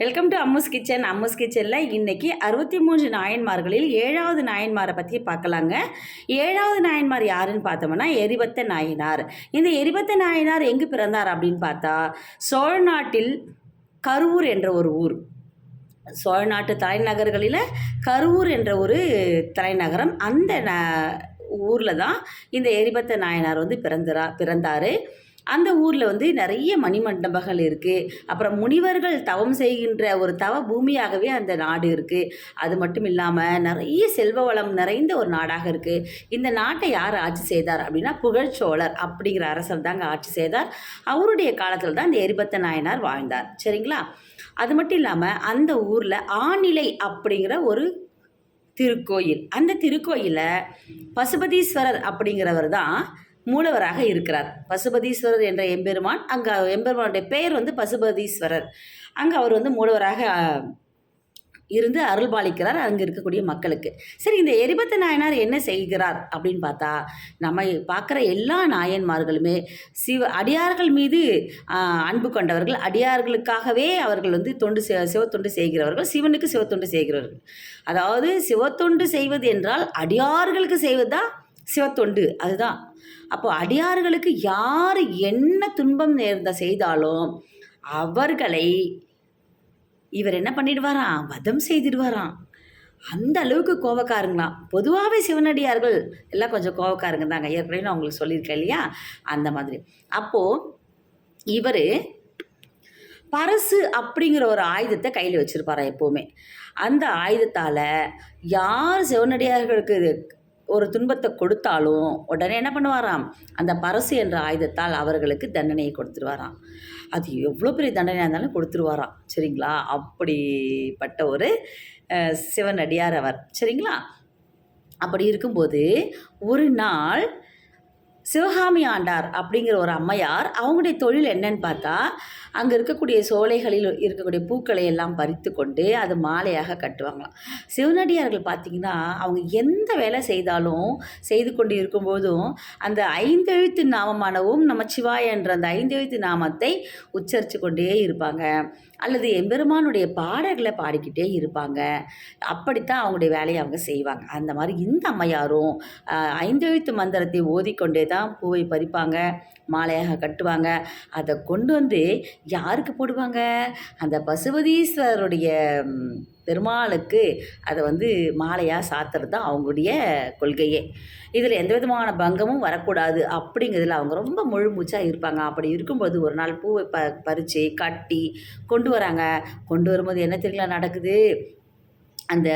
Welcome to Ammu's kitchen Ammu's கிச்சனில் இன்றைக்கி அறுபத்தி மூன்று நாயன்மார்களில் ஏழாவது நாயன்மாரை பற்றி பார்க்கலாங்க. ஏழாவது நாயன்மார் யாருன்னு பார்த்தோம்னா எரிபத்த நாயனார். இந்த எரிபத்த நாயனார் எங்கே பிறந்தார் அப்படின்னு பார்த்தா சோழ நாட்டில் கரூர் என்ற ஒரு ஊர். சோழ நாட்டு தலைநகர்களில் கரூர் என்ற ஒரு தலைநகரம் அந்த ந ஊரில் தான் இந்த எரிபத்த நாயனார் வந்து பிறந்தரா பிறந்தார். அந்த ஊரில் வந்து நிறைய மணிமண்டபங்கள் இருக்குது அப்புறம் முனிவர்கள் தவம் செய்கின்ற ஒரு தவ பூமியாகவே அந்த நாடு இருக்குது அது மட்டும் இல்லாமல் நிறைய செல்வ வளம் நிறைந்த ஒரு நாடாக இருக்குது இந்த நாட்டை யார் ஆட்சி செய்தார் அப்படின்னா புகழ்ச்சோழர் அப்படிங்கிற அரசர் தாங்க ஆட்சி செய்தார். அவருடைய காலத்தில் தான் இந்த எரிபத்த நாயனார் வாழ்ந்தார். சரிங்களா? அது மட்டும் இல்லாமல் அந்த ஊரில் ஆநிலை அப்படிங்கிற ஒரு திருக்கோயில். அந்த திருக்கோயிலை பசுபதீஸ்வரர் அப்படிங்கிறவர் தான் மூலவராக இருக்கிறார். பசுபதீஸ்வரர் என்ற எம்பெருமான் அங்கே எம்பெருமானுடைய பெயர் வந்து பசுபதீஸ்வரர். அங்கே அவர் வந்து மூலவராக இருந்து இருந்து அருள்பாலிக்கிறார் அங்கே இருக்கக்கூடிய மக்களுக்கு. சரி இந்த எரிபத்த நாயனார் என்ன செய்கிறார் அப்படின்னு பார்த்தா நம்ம பார்க்குற எல்லா நாயன்மார்களுமே சிவ அடியார்கள் மீது அன்பு கொண்டவர்கள் அடியார்களுக்காகவே அவர்கள் வந்து தொண்டு செ- சிவத்தொண்டு செய்கிறவர்கள் சிவனுக்கு சிவத்தொண்டு செய்கிறவர்கள். அதாவது சிவத்தொண்டு செய்வது என்றால் அடியார்களுக்கு செய்வது தான் சிவத்தொண்டு. அதுதான். அப்போ அடியார்களுக்கு யார் என்ன துன்பம் நேர்ந்த செய்தாலும் அவர்களை இவர் என்ன பண்ணிடுவாராம்? வதம் செய்திடுவாராம். அந்த அளவுக்கு கோவக்காரங்களாம் பொதுவாகவே சிவனடியார்கள் எல்லாம் கொஞ்சம் கோவக்காரங்க தாங்க. ஏற்கனவே நான் உங்களுக்கு சொல்லியிருக்கேன் இல்லையா? அந்த மாதிரி. அப்போது இவர் பரசு அப்படிங்கிற ஒரு ஆயுதத்தை கையில் வச்சுருப்பாரா எப்போவுமே. அந்த ஆயுதத்தால் யார் சிவனடியார்களுக்கு ஒரு துன்பத்தை கொடுத்தாலும் உடனே என்ன பண்ணுவாராம்? அந்த பரசு என்ற ஆயுதத்தால் அவர்களுக்கு தண்டனையை கொடுத்துருவாராம். அது எவ்வளோ பெரிய தண்டனையாக இருந்தாலும் கொடுத்துருவாராம். சரிங்களா? அப்படிப்பட்ட ஒரு சிவனடியார் அவர். சரிங்களா? அப்படி இருக்கும்போது ஒரு நாள் சிவகாமி ஆண்டார் அப்படிங்கிற ஒரு அம்மையார் அவங்களுடைய தொழில் என்னன்னு பார்த்தா அங்கே இருக்கக்கூடிய சோலைகளில் இருக்கக்கூடிய பூக்களை எல்லாம் பறித்து கொண்டு அது மாலையாக கட்டுவாங்களாம். சிவனடியார்கள் பார்த்தீங்கன்னா அவங்க எந்த வேலை செய்தாலும் செய்து கொண்டு இருக்கும்போதும் அந்த ஐந்தெழுத்து நாமமானவும் நம்ம சிவாய என்ற அந்த ஐந்தெழுத்து நாமத்தை உச்சரித்து கொண்டே இருப்பாங்க. அல்லது எம்பெருமானுடைய பாடல்களை பாடிக்கிட்டே இருப்பாங்க. அப்படித்தான் அவங்களுடைய வேலையை அவங்க செய்வாங்க. அந்த மாதிரி இந்த அம்மையாரும் ஐந்தெழுத்து மந்திரத்தை ஓதிக்கொண்டே தான் தான் பூவை பறிப்பாங்க மாலையாக கட்டுவாங்க. அதை கொண்டு வந்து யாருக்கு போடுவாங்க? அந்த பசுபதீஸ்வரருடைய பெருமாளுக்கு அதை வந்து மாலையாக சாத்துறது தான் அவங்களுடைய கொள்கையே. இதில் எந்த விதமான பங்கமும் வரக்கூடாது அப்படிங்கிறதுல அவங்க ரொம்ப முழுமூச்சாக இருப்பாங்க. அப்படி இருக்கும்போது ஒரு நாள் பூவை ப பறித்து கட்டி கொண்டு வராங்க. கொண்டு வரும்போது என்ன தெரியல நடக்குது? அந்த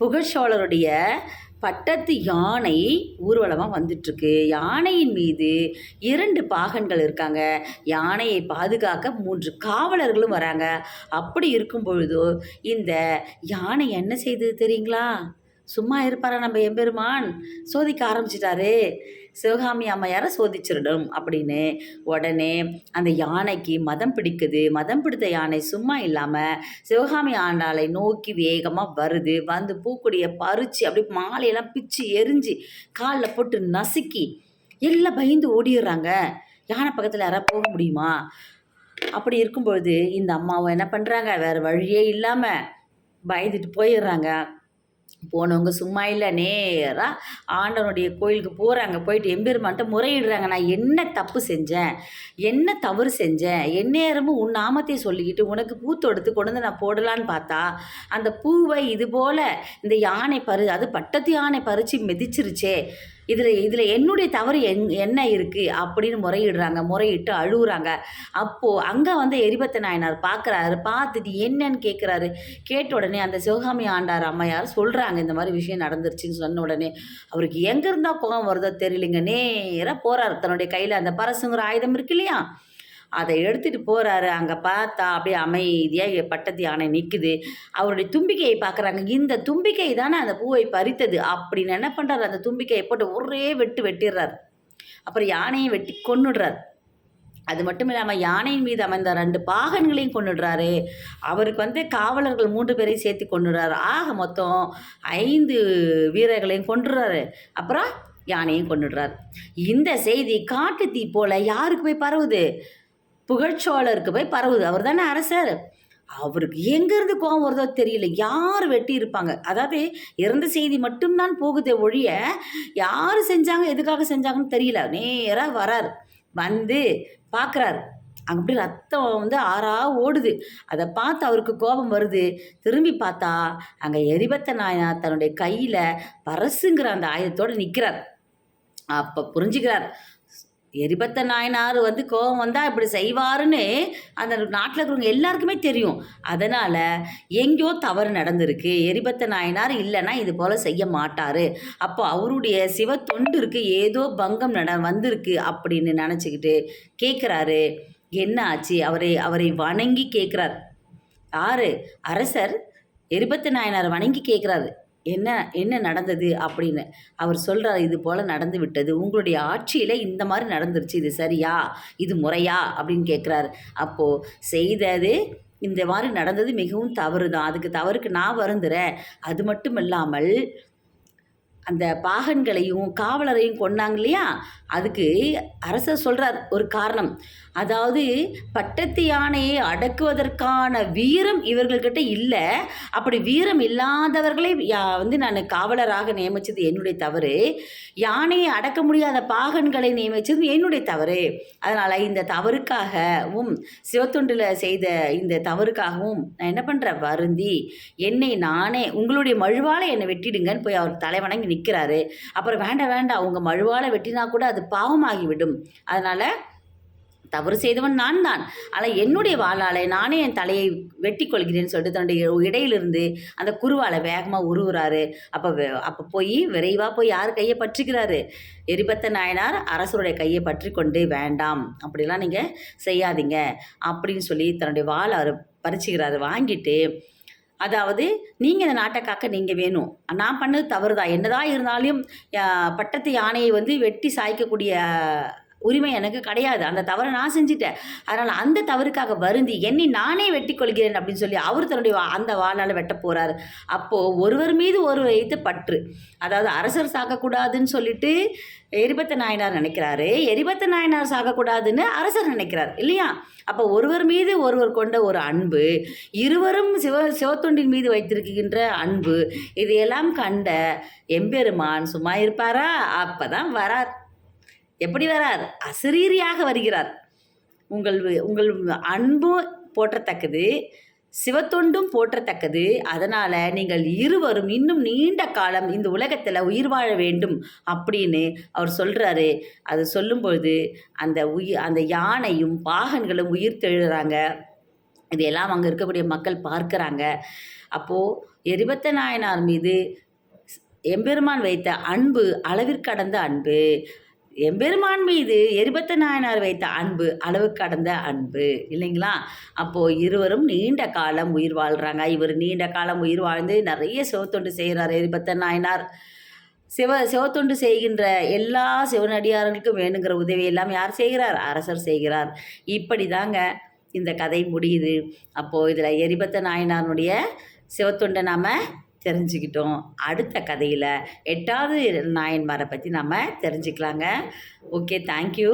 புகழ்ச்சோழருடைய பட்டத்து யானை ஊர்வலமாக வந்துட்டுருக்கு. யானையின் மீது இரண்டு பாகன்கள் இருக்காங்க. யானையை பாதுகாக்க மூன்று காவலர்களும் வராங்க. அப்படி இருக்கும் பொழுது இந்த யானை என்ன செய்தது தெரியுங்களா? சும்மா இருப்பாரா நம்ம எம்பெருமான்? சோதிக்க ஆரம்பிச்சிட்டாரு. சிவகாமி அம்மையாரை சோதிச்சிடணும் அப்படின்னு. உடனே அந்த யானைக்கு மதம் பிடிக்குது. மதம் பிடித்த யானை சும்மா இல்லாமல் சிவகாமி ஆண்டாளை நோக்கி வேகமாக வருது. வந்து பூக்கொடியை பறித்து அப்படியே மாலையெல்லாம் பிச்சு எரிஞ்சு காலில் போட்டு நசுக்கி எல்லாம் பயந்து ஓடிடுறாங்க. யானை பக்கத்தில் யாராவது போக முடியுமா? அப்படி இருக்கும்பொழுது இந்த அம்மாவும் என்ன பண்ணுறாங்க வேறு வழியே இல்லாமல் பயந்துட்டு போயிடுறாங்க. போனவங்க சும்மா இல்லை நேராக ஆண்டவனுடைய கோயிலுக்கு போகிறாங்க போயிட்டு எம்பெருமான்ட்ட முறையிடுறாங்க. நான் என்ன தப்பு செஞ்சேன்? என்ன தவறு செஞ்சேன்? எந்நேரமும் உன் நாமத்தை சொல்லிக்கிட்டு உனக்கு பூ தொடுத்து கொண்டு வந்து நான் போடலான்னு பார்த்தா அந்த பூவை இது போல் இந்த யானை பறி அது பட்டத்து யானை பறித்து மிதிச்சிருச்சே. இதில் இதில் என்னுடைய தவறு என் என்ன இருக்குது அப்படின்னு முறையிடுறாங்க முறையிட்டு அழுகுறாங்க. அப்போது அங்கே வந்து எரிபத்த நாயனார் பார்க்குறாரு பார்த்துட்டு என்னன்னு கேட்குறாரு கேட்ட உடனே அந்த சிவகாமி ஆண்டார் அம்மையார் சொல்கிறாங்க இந்த மாதிரி விஷயம் நடந்துருச்சுன்னு சொன்ன உடனே அவருக்கு எங்கே இருந்தால் கோபம் வருதோ தெரியலைங்க. நேராக போகிறார் தன்னுடைய கையில் அந்த பரசுங்கிற ஆயுதம் இருக்கு இல்லையா? அதை எடுத்துகிட்டு போகிறாரு அங்கே பார்த்தா அப்படியே அமைதியாக பட்டத்து யானை நிற்குது அவருடைய தும்பிக்கையை பார்க்குறாங்க. இந்த தும்பிக்கை தானே அந்த பூவை பறித்தது. அப்படின்னு என்ன பண்ணுறாரு அந்த தும்பிக்கையை போட்டு ஒரே வெட்டு வெட்டிடுறார். அப்புறம் யானையை வெட்டி கொன்னுடுறார். அது மட்டும் இல்லாமல் யானையின் மீது அமைந்த ரெண்டு பாகன்களையும் கொண்டுடுறாரு அவருக்கு வந்து காவலர்கள் மூன்று பேரையும் சேர்த்து கொண்டுடுறாரு ஆக மொத்தம் ஐந்து வீரர்களையும் கொண்டுடுறாரு அப்புறம் யானையும் கொண்டுடுறார் இந்த செய்தி காட்டு தீ போல யாருக்கு போய் பரவுது? புகழ்ச்சோழருக்கு போய் பரவுது. அவர் தானே அரசர். அவருக்கு எங்கேருந்து கோவம் வருதோ தெரியல. யார் வெட்டி இருப்பாங்க? அதாவது இறந்த செய்தி மட்டும்தான் போகுதே ஒழிய யார் செஞ்சாங்க எதுக்காக செஞ்சாங்கன்னு தெரியல. நேராக வரார். வந்து பார்க்குறாரு அங்கே அப்படி ரத்தம் வந்து ஆறா ஓடுது. அதை பார்த்து அவருக்கு கோபம் வருது. திரும்பி பார்த்தா அங்கே எரிபத்த நாயனா தன்னுடைய கையில் பரசுங்கிற அந்த ஆயுதத்தோடு நிற்கிறார் அப்போ புரிஞ்சுக்கிறார். எரிபத்த நாயனார் வந்து கோபம் வந்தால் இப்படி செய்வாருன்னு அந்த நாட்டில் இருக்கிறவங்க எல்லாருக்குமே தெரியும். அதனால் எங்கேயோ தவறு நடந்திருக்கு. எரிபத்த நாயனார் இல்லைன்னா இது போல் செய்ய மாட்டார். அப்போ அவருடைய சிவ தொண்டிற்கு ஏதோ பங்கம் நட வந்திருக்கு அப்படின்னு நினச்சிக்கிட்டு கேட்குறாரு என்ன ஆச்சு? அவரை அவரை வணங்கி கேட்குறார் யாரு? அரசர். எரிபத்த நாயனார் வணங்கி கேட்குறாரு என்ன என்ன நடந்தது அப்படின்னு. அவர் சொல்கிறார் இது போல் நடந்து விட்டது. உங்களுடைய ஆட்சியில் இந்த மாதிரி நடந்துருச்சு. இது சரியா? இது முறையா? அப்படின்னு கேட்குறாரு அப்போது செய்தது இந்த மாதிரி நடந்தது மிகவும் தவறு தான் அதுக்கு தவறுக்கு நான் வருந்துறேன். அது மட்டும் இல்லாமல் அந்த பாகன்களையும் காவலரையும் கொன்னாங்க இல்லையா? அதுக்கு அரசர் சொல்கிறார் ஒரு காரணம். அதாவது பட்டத்து யானையை அடக்குவதற்கான வீரம் இவர்கள்கிட்ட இல்லை. அப்படி வீரம் இல்லாதவர்களை யா- வந்து நான் காவலராக நியமித்தது என்னுடைய தவறு. யானையை அடக்க முடியாத பாகன்களை நியமித்தது என்னுடைய தவறு. அதனால் இந்த தவறுக்காகவும் சிவத்தொண்டில் செய்த இந்த தவறுக்காகவும் நான் என்ன பண்ணுறேன் வருந்தி என்னை நானே உங்களுடைய மழுவால் என்னை வெட்டிடுங்கன்னு போய் அவர் தலைவணங்கி நிற்கிறாரு அப்புறம் வேண்டாம் வேண்டாம் உங்கள் மழுவால் வெட்டினா கூட அது பாவமாகிவிடும். அதனால் தவறு செய்தவன் நான் தான் ஆனால் என்னுடைய வாளாலே நானே என் தலையை வெட்டி கொள்கிறேன்னு சொல்லிட்டு தன்னுடைய இடையிலிருந்து அந்த குருவாலை வேகமாக உருவுறாரு. அப்போ அப்போ போய் விரைவாக போய் யார் கையை பற்றிக்கிறாரு எரிபத்த நாயனார் அரசருடைய கையை பற்றி கொண்டு வேண்டாம் அப்படிலாம் நீங்கள் செய்யாதீங்க அப்படின்னு சொல்லி தன்னுடைய வாழை அவர் பறிச்சுக்கிறாரு. வாங்கிட்டு அதாவது நீங்கள் இந்த நாட்டை காக்க நீங்கள் வேணும். நான் பண்ணது தவறு தான் என்னதான் இருந்தாலும் பட்டத்து யானையை வந்து வெட்டி சாய்க்கக்கூடிய உரிமை எனக்கு கிடையாது. அந்த தவறை நான் செஞ்சுட்டேன். அதனால் அந்த தவறுக்காக வருந்தி என்னை நானே வெட்டி கொள்கிறேன் அப்படின்னு சொல்லி அவர் தன்னுடைய வா- அந்த வாளால் வெட்ட போகிறாரு அப்போது ஒருவர் மீது ஒருவர் வைத்து பற்று. அதாவது அரசர் சாகக்கூடாதுன்னு சொல்லிட்டு எரிபத்த நாயனார் நினைக்கிறாரு. எரிபத்த நாயனார் சாகக்கூடாதுன்னு அரசர் நினைக்கிறார். இல்லையா? அப்போ ஒருவர் மீது ஒருவர் கொண்ட ஒரு அன்பு இருவரும் சிவ சிவத்தொண்டின் மீது வைத்திருக்கின்ற அன்பு இதையெல்லாம் கண்ட எம்பெருமான் சும்மா இருப்பாரா? அப்போ தான் வரார். எப்படி வரார்? அசரீரியாக வருகிறார். உங்கள் உங்கள் அன்பும் போற்றத்தக்கது சிவத்தொண்டும் போற்றத்தக்கது. அதனால் நீங்கள் இருவரும் இன்னும் நீண்ட காலம் இந்த உலகத்தில் உயிர் வாழ வேண்டும் அப்படின்னு அவர் சொல்கிறாரு அது சொல்லும்பொழுது அந்த உயிர் அந்த யானையும் பாகன்களும் உயிர் தெழுறாங்க இதையெல்லாம் அங்கே இருக்கக்கூடிய மக்கள் பார்க்குறாங்க. அப்போது எரிபத்த நாயனார் மீது எம்பெருமான் வைத்த அன்பு அளவிற்கடந்த அன்பு எம்பெருமான் மீது எரிபத்த நாயனார் வைத்த அன்பு அளவு கடந்த அன்பு இல்லைங்களா? அப்போது இருவரும் நீண்ட காலம் உயிர் வாழ்கிறாங்க இவர் நீண்ட காலம் உயிர் வாழ்ந்து நிறைய சிவத்தொண்டு செய்கிறார் எரிபத்த நாயனார். சிவ சிவத்தொண்டு செய்கின்ற எல்லா சிவனடியார்களுக்கும் வேணுங்கிற உதவி எல்லாம் யார் செய்கிறார்? அரசர் செய்கிறார். இப்படி தாங்க இந்த கதை முடியுது. அப்போது இதில் எரிபத்த நாயனாருடைய சிவத்தொண்டை நாம் தெரிஞ்சுக்கிட்டோம். அடுத்த கதையில் எட்டாவது நாயன்மாரை பற்றி நம்ம தெரிஞ்சுக்கலாங்க. Okay thank you